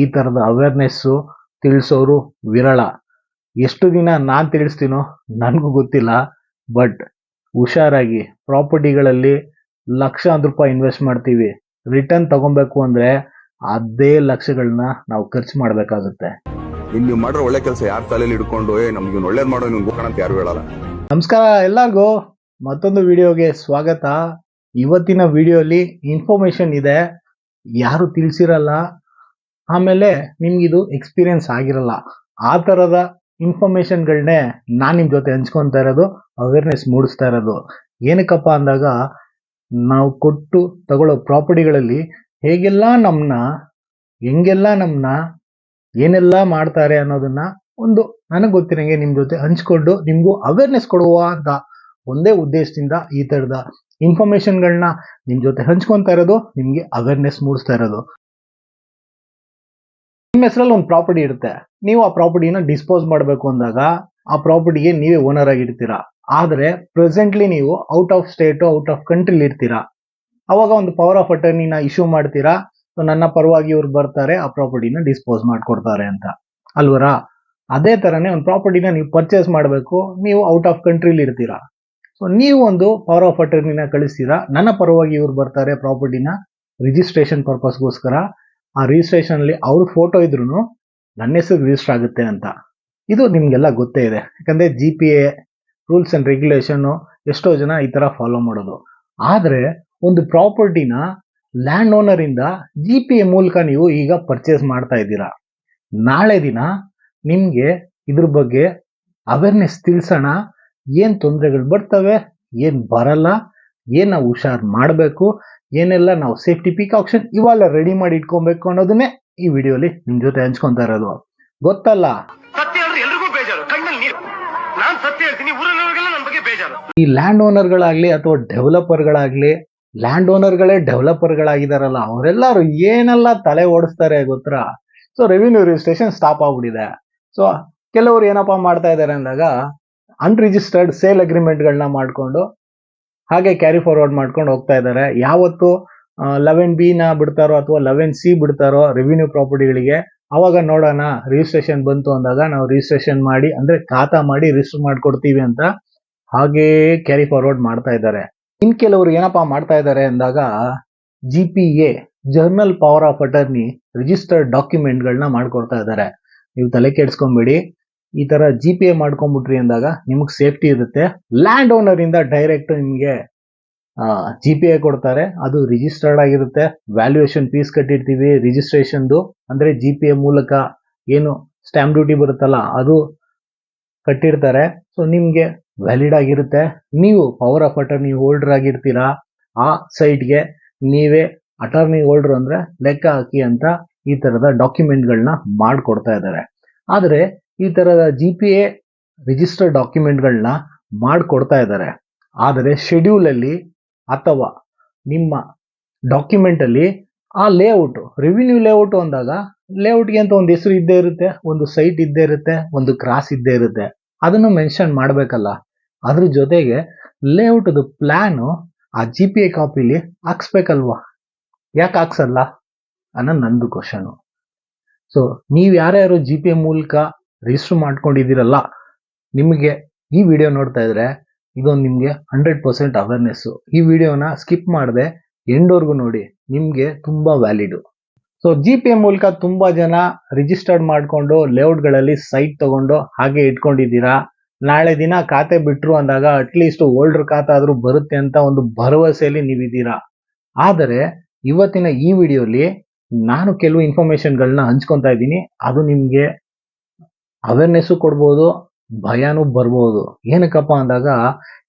ಈ ಥರದ ಅವೇರ್ನೆಸ್ಸು ತಿಳಿಸೋರು ವಿರಳ. ಎಷ್ಟು ದಿನ ನಾನು ತಿಳಿಸ್ತೀನೋ ನನಗೂ ಗೊತ್ತಿಲ್ಲ ಬಟ್ ಹುಷಾರಾಗಿ ಪ್ರಾಪರ್ಟಿಗಳಲ್ಲಿ ಲಕ್ಷಾಂತರ ರೂಪಾಯಿ ಇನ್ವೆಸ್ಟ್ ಮಾಡ್ತೀವಿ. ರಿಟರ್ನ್ ತಗೊಬೇಕು ಅಂದರೆ ಅದೇ ಲಕ್ಷಗಳನ್ನ ನಾವು ಖರ್ಚು ಮಾಡಬೇಕಾಗುತ್ತೆ. ಇಲ್ಲಿ ನೀವು ಮಾಡಿರೋ ಒಳ್ಳೆ ಕೆಲಸ ಯಾರು ತಲೆಯಲ್ಲಿ ಹಿಡ್ಕೊಂಡು ಏ ನಮ್ಗೆ ಇವ್ನು ಒಳ್ಳೇದ್ ಮಾಡೋ ನಿಮ್ಗೆ ಹೋಗೋಣ ಅಂತ ಯಾರು ಹೇಳಲ್ಲ. ನಮಸ್ಕಾರ ಎಲ್ಲರಿಗೂ. ಮತ್ತೊಂದು ವಿಡಿಯೋಗೆ ಸ್ವಾಗತ. ಇವತ್ತಿನ ವಿಡಿಯೋಲಿ ಇನ್ಫಾರ್ಮೇಶನ್ ಇದೆ. ಯಾರು ತಿಳಿಸಿರಲ್ಲ ಆಮೇಲೆ ನಿಮ್ಗಿದು ಎಕ್ಸ್ಪೀರಿಯನ್ಸ್ ಆಗಿರಲ್ಲ. ಆ ಥರದ ಇನ್ಫಾರ್ಮೇಶನ್ಗಳನ್ನೇ ನಾನು ನಿಮ್ಮ ಜೊತೆ ಹಂಚ್ಕೊತಾ ಇರೋದು ಅವೇರ್ನೆಸ್ ಮೂಡಿಸ್ತಾ ಇರೋದು. ಏನಕ್ಕಪ್ಪ ಅಂದಾಗ, ನಾವು ಕೊಟ್ಟು ತಗೊಳ್ಳೋ ಪ್ರಾಪರ್ಟಿಗಳಲ್ಲಿ ಹೇಗೆಲ್ಲ ನಮ್ಮನ್ನ ಹೆಂಗೆಲ್ಲ ನಮ್ಮನ್ನ ಏನೆಲ್ಲ ಮಾಡ್ತಾರೆ ಅನ್ನೋದನ್ನ ಒಂದು ನನಗೆ ಗೊತ್ತಿರಂಗೆ ನಿಮ್ಮ ಜೊತೆ ಹಂಚ್ಕೊಂಡು ನಿಮಗೂ ಅವೇರ್ನೆಸ್ ಕೊಡುವ ಅಂತ ಒಂದೇ ಉದ್ದೇಶದಿಂದ ಈ ಥರದ ಇನ್ಫಾರ್ಮೇಶನ್ಗಳನ್ನ ನಿಮ್ಮ ಜೊತೆ ಹಂಚ್ಕೊತಾ ಇರೋದು, ನಿಮಗೆ ಅವೇರ್ನೆಸ್ ಮೂಡಿಸ್ತಾ ಇರೋದು. ನಿಮ್ಮ ಹೆಸರಲ್ಲಿ ಒಂದು ಪ್ರಾಪರ್ಟಿ ಇರುತ್ತೆ. ನೀವು ಆ ಪ್ರಾಪರ್ಟಿನ ಡಿಸ್ಪೋಸ್ ಮಾಡಬೇಕು ಅಂದಾಗ ಆ ಪ್ರಾಪರ್ಟಿಗೆ ನೀವೇ ಓನರ್ ಆಗಿರ್ತೀರಾ. ಆದರೆ ಪ್ರೆಸೆಂಟ್ಲಿ ನೀವು out of state out of ಕಂಟ್ರಿಲಿ ಇರ್ತೀರಾ. ಅವಾಗ ಒಂದು ಪವರ್ ಆಫ್ ಅಟರ್ನಿನ ಇಶ್ಯೂ ಮಾಡ್ತೀರಾ. ಸೊ ನನ್ನ ಪರವಾಗಿ ಇವ್ರು ಬರ್ತಾರೆ, ಆ ಪ್ರಾಪರ್ಟಿನ ಡಿಸ್ಪೋಸ್ ಮಾಡಿಕೊಡ್ತಾರೆ ಅಂತ. ಅಲ್ವರಾ? ಅದೇ ಥರನೇ ಒಂದು ಪ್ರಾಪರ್ಟಿನ ನೀವು ಪರ್ಚೇಸ್ ಮಾಡಬೇಕು, ನೀವು ಔಟ್ ಆಫ್ ಕಂಟ್ರಿಲಿ ಇರ್ತೀರಾ. ಸೊ ನೀವು ಒಂದು ಪವರ್ ಆಫ್ ಅಟರ್ನಿನ ಕಳಿಸ್ತೀರಾ. ನನ್ನ ಪರವಾಗಿ ಇವ್ರು ಬರ್ತಾರೆ ಪ್ರಾಪರ್ಟಿನ ರಿಜಿಸ್ಟ್ರೇಷನ್ ಪರ್ಪಸ್ಗೋಸ್ಕರ ಆ ರಿಜಿಸ್ಟ್ರೇಷನ್ ಅಲ್ಲಿ ಅವ್ರ ಫೋಟೋ ಇದ್ರು ನನ್ನ ಹೆಸರು ರಿಜಿಸ್ಟರ್ ಆಗುತ್ತೆ ಅಂತ. ಇದು ನಿಮ್ಗೆಲ್ಲ ಗೊತ್ತೇ ಇದೆ. ಯಾಕಂದ್ರೆ G P A rules and regulation ಎಷ್ಟೋ ಜನ ಈ ತರ ಫಾಲೋ ಮಾಡೋದು. ಆದ್ರೆ ಒಂದು ಪ್ರಾಪರ್ಟಿನ ಲ್ಯಾಂಡ್ ಓನರ್ ಇಂದ ಜಿ ಪಿ ಎ ಮೂಲಕ ನೀವು ಈಗ ಪರ್ಚೇಸ್ ಮಾಡ್ತಾ ಇದ್ದೀರಾ. ನಾಳೆ ದಿನ ನಿಮ್ಗೆ ಇದ್ರ ಬಗ್ಗೆ ಅವೇರ್ನೆಸ್ ತಿಳಿಸೋಣ. ಏನ್ ತೊಂದರೆಗಳು ಬರ್ತವೆ, ಏನ್ ಬರಲ್ಲ, ಏನು ನಾವು ಹುಷಾರ್ ಮಾಡಬೇಕು ಏನೆಲ್ಲ ನಾವು ಸೇಫ್ಟಿ ಪಿಕಾಕ್ಷನ್ ಇವೆಲ್ಲ ರೆಡಿ ಮಾಡಿ ಇಟ್ಕೊಬೇಕು ಅನ್ನೋದನ್ನೇ ಈ ವಿಡಿಯೋಲಿ ನಿಮ್ ಜೊತೆ ಹಂಚ್ಕೊಂತಾ ಇರೋದು. ಗೊತ್ತಲ್ಲ? ಈ ಲ್ಯಾಂಡ್ ಓನರ್ಗಳಾಗ್ಲಿ ಅಥವಾ ಡೆವಲಪರ್ಗಳಾಗ್ಲಿ ಲ್ಯಾಂಡ್ ಓನರ್ಗಳೇ ಡೆವಲಪರ್ಗಳಾಗಿದಾರಲ್ಲ ಅವರೆಲ್ಲರೂ ಏನೆಲ್ಲ ತಲೆ ಓಡಿಸ್ತಾರೆ ಗೊತ್ತಾ? ಸೊ ರೆವಿನ್ಯೂ ರಿಜಿಸ್ಟ್ರೇಷನ್ ಸ್ಟಾಪ್ ಆಗ್ಬಿಟ್ಟಿದೆ. ಸೊ ಕೆಲವರು ಏನಪ್ಪಾ ಮಾಡ್ತಾ ಇದ್ದಾರೆ ಅಂದಾಗ ಅನ್ರಿಜಿಸ್ಟರ್ಡ್ ಸೇಲ್ ಅಗ್ರಿಮೆಂಟ್ಗಳನ್ನ ಮಾಡ್ಕೊಂಡು ಹಾಗೆ ಕ್ಯಾರಿ ಫಾರ್ವರ್ಡ್ ಮಾಡ್ಕೊಂಡು ಹೋಗ್ತಾ ಇದ್ದಾರೆ. ಯಾವತ್ತು ಲೆವೆನ್ ಬಿ ನ ಬಿಡ್ತಾರೋ ಅಥವಾ ಲೆವೆನ್ ಸಿ ಬಿಡ್ತಾರೋ ರೆವಿನ್ಯೂ ಪ್ರಾಪರ್ಟಿಗಳಿಗೆ ಅವಾಗ ನೋಡೋಣ. ರಿಜಿಸ್ಟ್ರೇಷನ್ ಬಂತು ಅಂದಾಗ ನಾವು ರಿಜಿಸ್ಟ್ರೇಷನ್ ಮಾಡಿ, ಅಂದ್ರೆ ಖಾತಾ ಮಾಡಿ ರಿಜಿಸ್ಟರ್ ಮಾಡ್ಕೊಡ್ತೀವಿ ಅಂತ ಹಾಗೇ ಕ್ಯಾರಿ ಫಾರ್ವರ್ಡ್ ಮಾಡ್ತಾ ಇದ್ದಾರೆ. ಇನ್ ಕೆಲವರು ಏನಪ್ಪಾ ಮಾಡ್ತಾ ಇದ್ದಾರೆ ಅಂದಾಗ G P A general power of attorney registered ಡಾಕ್ಯುಮೆಂಟ್ಗಳನ್ನ ಮಾಡ್ಕೊಡ್ತಾ ಇದ್ದಾರೆ. ನೀವು ತಲೆ ಕೆಡ್ಸ್ಕೊಂಬೇಡಿ ಈ ತರ ಜಿ ಪಿ ಎ ಮಾಡ್ಕೊಂಡ್ಬಿಟ್ರಿ ಅಂದಾಗ ನಿಮಗೆ ಸೇಫ್ಟಿ ಇರುತ್ತೆ. ಲ್ಯಾಂಡ್ ಓನರ್ ಇಂದ ಡೈರೆಕ್ಟ್ ನಿಮಗೆ ಜಿ ಪಿ ಎ ಕೊಡ್ತಾರೆ. ಅದು ರಿಜಿಸ್ಟರ್ಡ್ ಆಗಿರುತ್ತೆ. Valuation fees ಕಟ್ಟಿರ್ತೀವಿ. ರಿಜಿಸ್ಟ್ರೇಷನ್ದು ಅಂದ್ರೆ ಜಿ ಪಿ ಎ ಮೂಲಕ ಏನು ಸ್ಟ್ಯಾಂಪ್ ಡ್ಯೂಟಿ ಬರುತ್ತಲ್ಲ, ಅದು ಕಟ್ಟಿರ್ತಾರೆ. ಸೊ ನಿಮ್ಗೆ ವ್ಯಾಲಿಡ್ ಆಗಿರುತ್ತೆ. ನೀವು ಪವರ್ ಆಫ್ ಅಟರ್ನಿ ಹೋಲ್ಡರ್ ಆಗಿರ್ತೀರಾ, ಆ ಸೈಟ್ಗೆ ನೀವೇ ಅಟರ್ನಿ ಹೋಲ್ಡರ್ ಅಂದ್ರೆ ಲೆಕ್ಕ ಹಾಕಿ ಅಂತ ಈ ತರದ ಡಾಕ್ಯುಮೆಂಟ್ಗಳನ್ನ ಮಾಡ್ಕೊಡ್ತಾ ಇದ್ದಾರೆ. ಆದರೆ ಈ ತರದ ಜಿ ಪಿ ಎ ರಿಜಿಸ್ಟರ್ ಡಾಕ್ಯುಮೆಂಟ್ಗಳನ್ನ ಮಾಡಿಕೊಡ್ತಾ ಇದ್ದಾರೆ. ಆದರೆ ಶೆಡ್ಯೂಲ್ ಅಲ್ಲಿ ಅಥವಾ ನಿಮ್ಮ ಡಾಕ್ಯುಮೆಂಟ್ ಅಲ್ಲಿ ಆ ಲೇಔಟ್ ರೆವಿನ್ಯೂ ಲೇಔಟ್ ಅಂದಾಗ ಲೇಔಟ್ಗೆ ಅಂತ ಒಂದು ಹೆಸರು ಇದ್ದೇ ಇರುತ್ತೆ, ಒಂದು ಸೈಟ್ ಇದ್ದೇ ಇರುತ್ತೆ, ಒಂದು ಕ್ರಾಸ್ ಇದ್ದೇ ಇರುತ್ತೆ. ಅದನ್ನು ಮೆನ್ಷನ್ ಮಾಡಬೇಕಲ್ಲ. ಅದ್ರ ಜೊತೆಗೆ ಲೇಔಟದು ಪ್ಲ್ಯಾನು ಆ ಜಿ ಪಿ ಎ ಕಾಪಿಲಿ ಹಾಕ್ಸ್ಬೇಕಲ್ವಾ? ಯಾಕೆ ಹಾಕ್ಸಲ್ಲ ಅನ್ನೋ ನಂದು ಕ್ವಶನು ಸೊ ನೀವು ಯಾರ್ಯಾರು ಜಿ ಪಿ ಎ ಮೂಲಕ ರಿಜಿಸ್ಟರ್ ಮಾಡ್ಕೊಂಡಿದ್ದೀರಲ್ಲ, ನಿಮಗೆ ಈ ವಿಡಿಯೋ ನೋಡ್ತಾ ಇದ್ರೆ ಇದೊಂದು ನಿಮಗೆ ಹಂಡ್ರೆಡ್ ಪರ್ಸೆಂಟ್ ಅವೇರ್ನೆಸ್ಸು ಈ ವಿಡಿಯೋನ ಸ್ಕಿಪ್ ಮಾಡದೆ ಎಂಡೋರ್ಗು ನೋಡಿ, ನಿಮಗೆ ತುಂಬ valid so G P A ಮೂಲಕ ತುಂಬ ಜನ ರಿಜಿಸ್ಟರ್ಡ್ ಮಾಡಿಕೊಂಡು ಲೇಔಟ್ಗಳಲ್ಲಿ ಸೈಟ್ ತಗೊಂಡು ಹಾಗೆ ಇಟ್ಕೊಂಡಿದ್ದೀರಾ? ನಾಳೆ ದಿನ ಖಾತೆ ಬಿಟ್ರು ಅಂದಾಗ ಅಟ್ಲೀಸ್ಟ್ ಓಲ್ಡ್ರ್ ಖಾತೆ ಆದ್ರೂ ಬರುತ್ತೆ ಅಂತ ಒಂದು ಭರವಸೆಯಲ್ಲಿ ನೀವಿದ್ದೀರಾ? ಆದರೆ, ಇವತ್ತಿನ ಈ ವಿಡಿಯೋಲಿ ನಾನು ಕೆಲವು ಇನ್ಫಾರ್ಮೇಶನ್ಗಳನ್ನ ಹಂಚ್ಕೊತಾ ಇದ್ದೀನಿ, ಅದು ನಿಮಗೆ ಅವೇರ್ನೆಸ್ಸು ಕೊಡ್ಬೋದು, ಭಯನೂ ಬರ್ಬೋದು. ಏನಕ್ಕಪ್ಪ ಅಂದಾಗ,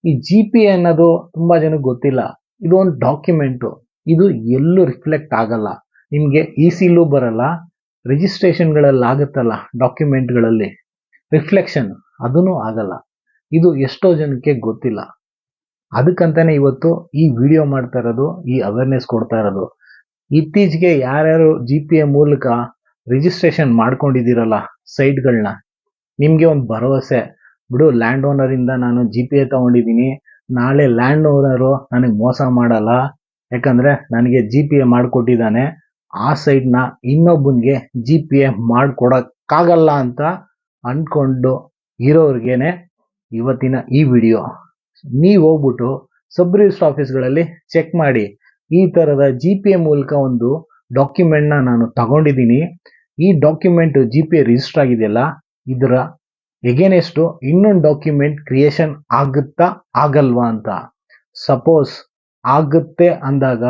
ಈ ಜಿ ಪಿ ಎ ಅನ್ನೋದು ತುಂಬಾ ಜನಕ್ಕೆ ಗೊತ್ತಿಲ್ಲ. ಇದು ಒಂದು ಡಾಕ್ಯುಮೆಂಟು ಇದು ಎಲ್ಲೂ ರಿಫ್ಲೆಕ್ಟ್ ಆಗಲ್ಲ. ನಿಮಗೆ ಇ ಸಿಲೂ ಬರಲ್ಲ. ರಿಜಿಸ್ಟ್ರೇಷನ್ಗಳಲ್ಲಿ ಆಗುತ್ತಲ್ಲ ಡಾಕ್ಯುಮೆಂಟ್ಗಳಲ್ಲಿ ರಿಫ್ಲೆಕ್ಷನ್ ಅದೂ ಆಗಲ್ಲ. ಇದು ಎಷ್ಟೋ ಜನಕ್ಕೆ ಗೊತ್ತಿಲ್ಲ. ಅದಕ್ಕಂತಾನೆ ಇವತ್ತು ಈ ವಿಡಿಯೋ ಮಾಡ್ತಾ ಇರೋದು, ಈ ಅವೇರ್ನೆಸ್ ಕೊಡ್ತಾ ಇರೋದು. ಇತ್ತೀಚೆಗೆ ಯಾರ್ಯಾರು ಜಿ ಪಿ ಎ ಮೂಲಕ ರಿಜಿಸ್ಟ್ರೇಷನ್ ಮಾಡ್ಕೊಂಡಿದ್ದೀರಲ್ಲ ಸೈಟ್ಗಳನ್ನ ನಿಮಗೆ ಒಂದು ಭರವಸೆ. ಬಿಡು ಲ್ಯಾಂಡ್ ಓನರಿಂದ ನಾನು ಜಿ ಪಿ ಎ ತಗೊಂಡಿದ್ದೀನಿ. ನಾಳೆ ಲ್ಯಾಂಡ್ ಓನರು ನನಗೆ ಮೋಸ ಮಾಡಲ್ಲ. ಯಾಕಂದರೆ ನನಗೆ ಜಿ ಪಿ ಎ ಮಾಡಿಕೊಟ್ಟಿದ್ದಾನೆ. ಆ ಸೈಡ್ನ ಇನ್ನೊಬ್ಬನಿಗೆ ಜಿ ಪಿ ಎ ಮಾಡಿಕೊಡೋಕ್ಕಾಗಲ್ಲ ಅಂತ ಅಂದ್ಕೊಂಡು ಇರೋರಿಗೇನೆ ಇವತ್ತಿನ ಈ ವಿಡಿಯೋ ನೀವು ಹೋಗ್ಬಿಟ್ಟು ಸಬ್ ರಿಜಿಸ್ಟರ್ ಆಫೀಸ್ಗಳಲ್ಲಿ ಚೆಕ್ ಮಾಡಿ. ಈ ಥರದ ಜಿ ಪಿ ಎ ಮೂಲಕ ಒಂದು ಡಾಕ್ಯುಮೆಂಟ್ನ ನಾನು ತಗೊಂಡಿದ್ದೀನಿ. ಈ document G P A register ಆಗಿದೆಯಲ್ಲ ಇದರ ಎಗೇನೆಸ್ಟು ಇನ್ನೊಂದು ಡಾಕ್ಯುಮೆಂಟ್ ಕ್ರಿಯೇಷನ್ ಆಗುತ್ತಾ ಆಗಲ್ವಾ ಅಂತ. ಸಪೋಸ್ ಆಗುತ್ತೆ ಅಂದಾಗ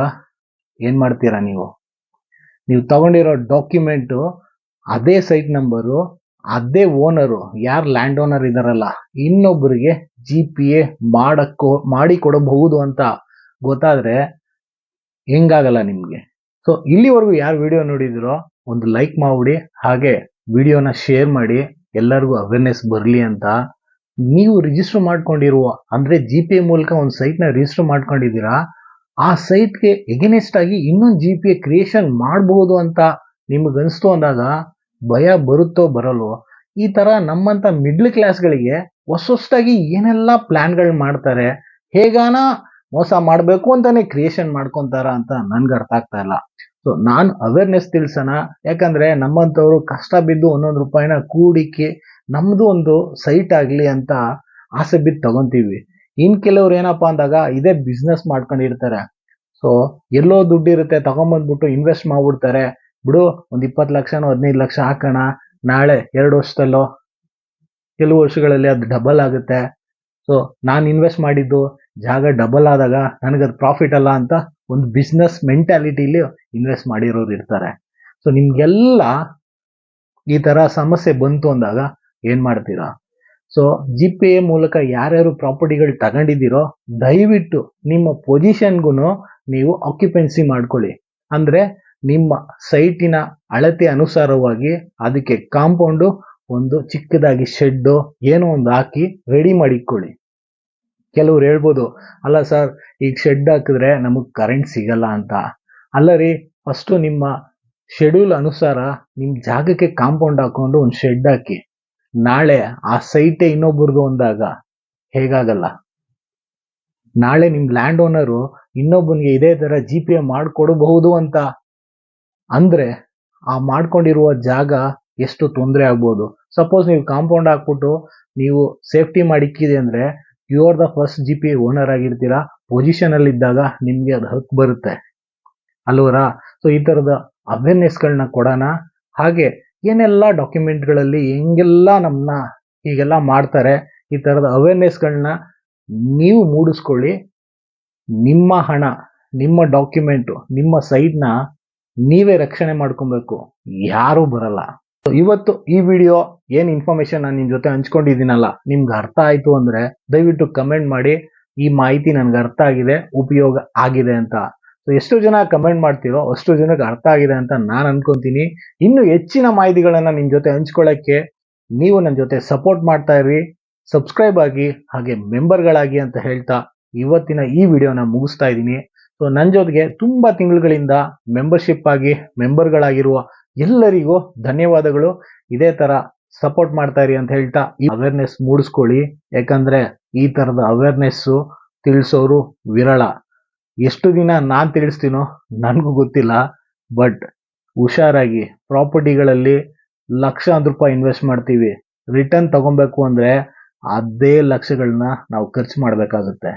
ಏನು ಮಾಡ್ತೀರಾ ನೀವು? ನೀವು ತಗೊಂಡಿರೋ ಡಾಕ್ಯುಮೆಂಟು ಅದೇ ಸೈಟ್ ನಂಬರು ಅದೇ ಓನರು ಯಾರು ಲ್ಯಾಂಡ್ ಓನರ್ ಇದ್ದಾರಲ್ಲ ಇನ್ನೊಬ್ಬರಿಗೆ ಜಿ ಪಿ ಎ ಮಾಡಕ್ಕೋ, ಮಾಡಿಕೊಡಬಹುದು ಅಂತ ಗೊತ್ತಾದರೆ ಹೆಂಗಾಗಲ್ಲ ನಿಮಗೆ? ಸೊ ಇಲ್ಲಿವರೆಗೂ ಯಾರು ವಿಡಿಯೋ ನೋಡಿದಿರೋ, ಒಂದು ಲೈಕ್ ಮಾಡಿಬಿಡಿ, ಹಾಗೆ ವಿಡಿಯೋನ ಶೇರ್ ಮಾಡಿ. ಎಲ್ಲರಿಗೂ ಅವೇರ್ನೆಸ್ ಬರಲಿ ಅಂತ ನೀವು ರಿಜಿಸ್ಟರ್ ಮಾಡ್ಕೊಂಡಿರುವ, ಅಂದರೆ ಜಿ ಪಿ ಎ ಮೂಲಕ ಒಂದು ಸೈಟ್ನ ರಿಜಿಸ್ಟರ್ ಮಾಡ್ಕೊಂಡಿದ್ದೀರಾ, ಆ ಸೈಟ್ಗೆ ಎಗೇನೆಸ್ಟ್ ಆಗಿ ಇನ್ನೊಂದು ಜಿ ಪಿ ಎ ಕ್ರಿಯೇಷನ್ ಮಾಡಬಹುದು ಅಂತ ನಿಮಗೆ ಅನಿಸ್ತು ಅಂದಾಗ ಭಯ ಬರುತ್ತೋ ಬರಲ್ವೋ, ಈ ಥರ ನಮ್ಮಂಥ ಮಿಡ್ಲ್ ಕ್ಲಾಸ್ಗಳಿಗೆ ಹೊಸ ಹೊಸದಾಗಿ ಏನೆಲ್ಲ ಪ್ಲ್ಯಾನ್ಗಳು ಮಾಡ್ತಾರೆ, ಹೇಗಾನ ಮೋಸ ಮಾಡಬೇಕು ಅಂತಲೇ ಕ್ರಿಯೇಷನ್ ಮಾಡ್ಕೊತಾರ ಅಂತ ನನ್ಗೆ ಅರ್ಥ ಆಗ್ತಾ ಇಲ್ಲ. ಸೊ ನಾನು ಅವೇರ್ನೆಸ್ ತಿಳಿಸೋಣ. ಯಾಕಂದ್ರೆ ನಮ್ಮಂಥವ್ರು ಕಷ್ಟ ಬಿದ್ದು ಒಂದೊಂದು ರೂಪಾಯಿನ ಕೂಡಿಕೆ ನಮ್ದು ಒಂದು ಸೈಟ್ ಆಗಲಿ ಅಂತ ಆಸೆ ಬಿದ್ದು ತಗೊಂತೀವಿ. ಇನ್ ಕೆಲವ್ರು ಏನಪ್ಪಾ ಅಂದಾಗ ಇದೇ ಬಿಸ್ನೆಸ್ ಮಾಡ್ಕೊಂಡಿರ್ತಾರೆ. ಸೊ ಎಲ್ಲೋ ದುಡ್ಡಿರುತ್ತೆ ತಗೊಂಬಂದ್ಬಿಟ್ಟು ಇನ್ವೆಸ್ಟ್ ಮಾಡ್ಬಿಡ್ತಾರೆ. ಬಿಡು, ಒಂದು ಇಪ್ಪತ್ತು ಲಕ್ಷನೋ ಹದಿನೈದು ಲಕ್ಷ ಹಾಕೋಣ. ನಾಳೆ ಎರಡು ವರ್ಷದಲ್ಲೋ, ಕೆಲವು ವರ್ಷಗಳಲ್ಲಿ ಅದು ಡಬಲ್ ಆಗುತ್ತೆ. ಸೊ ನಾನು ಇನ್ವೆಸ್ಟ್ ಮಾಡಿದ್ದು ಜಾಗ ಡಬಲ್ ಆದಾಗ ನನಗದು ಪ್ರಾಫಿಟ್ ಅಲ್ಲ ಅಂತ ಒಂದು ಬಿಸ್ನೆಸ್ ಮೆಂಟಾಲಿಟಿಲಿ ಇನ್ವೆಸ್ಟ್ ಮಾಡಿರೋರು ಇರ್ತಾರೆ. ಸೊ ನಿಮ್ಗೆಲ್ಲ ಈ ತರ ಸಮಸ್ಯೆ ಬಂತು ಅಂದಾಗ ಏನ್ ಮಾಡ್ತೀರಾ? ಸೊ ಜಿ ಪಿ ಎ ಮೂಲಕ ಯಾರ್ಯಾರು ಪ್ರಾಪರ್ಟಿಗಳು ತಗೊಂಡಿದ್ದೀರೋ, ದಯವಿಟ್ಟು ನಿಮ್ಮ ಪೊಸಿಷನ್ಗೂ ನೀವು ಆಕ್ಯುಪೆನ್ಸಿ ಮಾಡ್ಕೊಳ್ಳಿ. ಅಂದ್ರೆ ನಿಮ್ಮ ಸೈಟಿನ ಅಳತೆ ಅನುಸಾರವಾಗಿ ಅದಕ್ಕೆ ಕಾಂಪೌಂಡು ಒಂದು ಚಿಕ್ಕದಾಗಿ ಶೆಡ್ಡು ಏನೋ ಒಂದು ಹಾಕಿ ರೆಡಿ ಮಾಡಿಕೊಳ್ಳಿ. ಕೆಲವ್ರು ಹೇಳ್ಬೋದು, ಅಲ್ಲ ಸರ್, ಈಗ ಶೆಡ್ ಹಾಕಿದ್ರೆ ನಮಗೆ ಕರೆಂಟ್ ಸಿಗಲ್ಲ ಅಂತ. ಅಲ್ಲ ರೀ ಫಸ್ಟು ನಿಮ್ಮ ಶೆಡ್ಯೂಲ್ ಅನುಸಾರ ನಿಮ್ಮ ಜಾಗಕ್ಕೆ ಕಾಂಪೌಂಡ್ ಹಾಕೊಂಡು ಒಂದು ಶೆಡ್ ಹಾಕಿ, ನಾಳೆ ಆ ಸೈಟೇ ಇನ್ನೊಬ್ರಿಗೆ ಒಂದಾಗ, ಹೇಗಾಗಲ್ಲ? ನಾಳೆ ನಿಮ್ಮ ಲ್ಯಾಂಡ್ ಓನರು ಇನ್ನೊಬ್ಬನಿಗೆ ಇದೇ ತರ ಜಿ ಪಿ ಎ ಮಾಡಿಕೊಡಬಹುದು ಅಂತ. ಅಂದ್ರೆ ಆ ಮಾಡ್ಕೊಂಡಿರುವ ಜಾಗ ಎಷ್ಟು ತೊಂದರೆ ಆಗ್ಬೋದು. ಸಪೋಸ್ ನೀವು ಕಾಂಪೌಂಡ್ ಹಾಕ್ಬಿಟ್ಟು ನೀವು ಸೇಫ್ಟಿ ಮಾಡಿಕ್ಕಿದೆ ಅಂದ್ರೆ you are the first G P owner ಆಗಿರ್ತೀರಾ? Position ಅಲ್ಲಿ ಇದ್ದಾಗ ನಿಮ್ಗೆ ಅದು ಹಕ್ ಬರುತ್ತೆ. ಅಲ್ವರಾ? ಸೊ ಈ ಥರದ ಅವೇರ್ನೆಸ್ಗಳನ್ನ ಕೊಡೋಣ. ಹಾಗೆ ಏನೆಲ್ಲ ಡಾಕ್ಯುಮೆಂಟ್ಗಳಲ್ಲಿ ಹೆಂಗೆಲ್ಲ ನಮ್ಮನ್ನ ಹೀಗೆಲ್ಲ ಮಾಡ್ತಾರೆ, ಈ ಥರದ ಅವೇರ್ನೆಸ್ಗಳನ್ನ ನೀವು ಮೂಡಿಸ್ಕೊಳ್ಳಿ. ನಿಮ್ಮ ಹಣ, ನಿಮ್ಮ ಡಾಕ್ಯುಮೆಂಟು ನಿಮ್ಮ ಸೈಟ್ನ ನೀವೇ ರಕ್ಷಣೆ ಮಾಡ್ಕೊಬೇಕು. ಯಾರೂ ಬರಲ್ಲ. ಇವತ್ತು ಈ ವಿಡಿಯೋ ಏನ್ ಇನ್ಫಾರ್ಮೇಶನ್ ನಾನು ನಿಮ್ ಜೊತೆ ಹಂಚ್ಕೊಂಡಿದ್ದೀನಲ್ಲ, ನಿಮ್ಗೆ ಅರ್ಥ ಆಯ್ತು ಅಂದ್ರೆ ದಯವಿಟ್ಟು ಕಮೆಂಟ್ ಮಾಡಿ. ಈ ಮಾಹಿತಿ ನನ್ಗೆ ಅರ್ಥ ಆಗಿದೆ, ಉಪಯೋಗ ಆಗಿದೆ ಅಂತ. ಸೊ ಎಷ್ಟು ಜನ ಕಮೆಂಟ್ ಮಾಡ್ತೀರೋ ಅಷ್ಟು ಜನಕ್ಕೆ ಅರ್ಥ ಆಗಿದೆ ಅಂತ ನಾನು ಅನ್ಕೊಂತೀನಿ. ಇನ್ನು ಹೆಚ್ಚಿನ ಮಾಹಿತಿಗಳನ್ನ ನಿಮ್ ಜೊತೆ ಹಂಚ್ಕೊಳ್ಳಕ್ಕೆ ನೀವು ನನ್ನ ಜೊತೆ ಸಪೋರ್ಟ್ ಮಾಡ್ತಾ ಇರಿ ಸಬ್ಸ್ಕ್ರೈಬ್ ಆಗಿ, ಹಾಗೆ ಮೆಂಬರ್ಗಳಾಗಿ ಅಂತ ಹೇಳ್ತಾ ಇವತ್ತಿನ ಈ ವಿಡಿಯೋನ ಮುಗಿಸ್ತಾ ಇದ್ದೀನಿ. ಸೊ ನನ್ನ ಜೊತೆಗೆ ತುಂಬಾ ತಿಂಗಳುಗಳಿಂದ ಮೆಂಬರ್ಶಿಪ್ ಆಗಿ ಮೆಂಬರ್ಗಳಾಗಿರುವ ಎಲ್ಲರಿಗೂ ಧನ್ಯವಾದಗಳು. ಇದೇ ತರ ಸಪೋರ್ಟ್ ಮಾಡ್ತಾ ಇರಿ ಅಂತ ಹೇಳ್ತಾ ಈ ಅವೇರ್ನೆಸ್ ಮೂಡಿಸ್ಕೊಳ್ಳಿ. ಯಾಕಂದ್ರೆ ಈ ತರದ ಅವೇರ್ನೆಸ್ಸು ತಿಳಿಸೋರು ವಿರಳ. ಎಷ್ಟು ದಿನ ನಾನು ತಿಳಿಸ್ತೀನೋ ನನಗೂ ಗೊತ್ತಿಲ್ಲ. ಬಟ್ ಹುಷಾರಾಗಿ ಪ್ರಾಪರ್ಟಿಗಳಲ್ಲಿ ಲಕ್ಷಾಂತರ ರೂಪಾಯಿ ಇನ್ವೆಸ್ಟ್ ಮಾಡ್ತೀವಿ. ರಿಟರ್ನ್ ತಗೊಬೇಕು ಅಂದ್ರೆ ಅದೇ ಲಕ್ಷಗಳನ್ನ ನಾವು ಖರ್ಚು ಮಾಡಬೇಕಾಗುತ್ತೆ.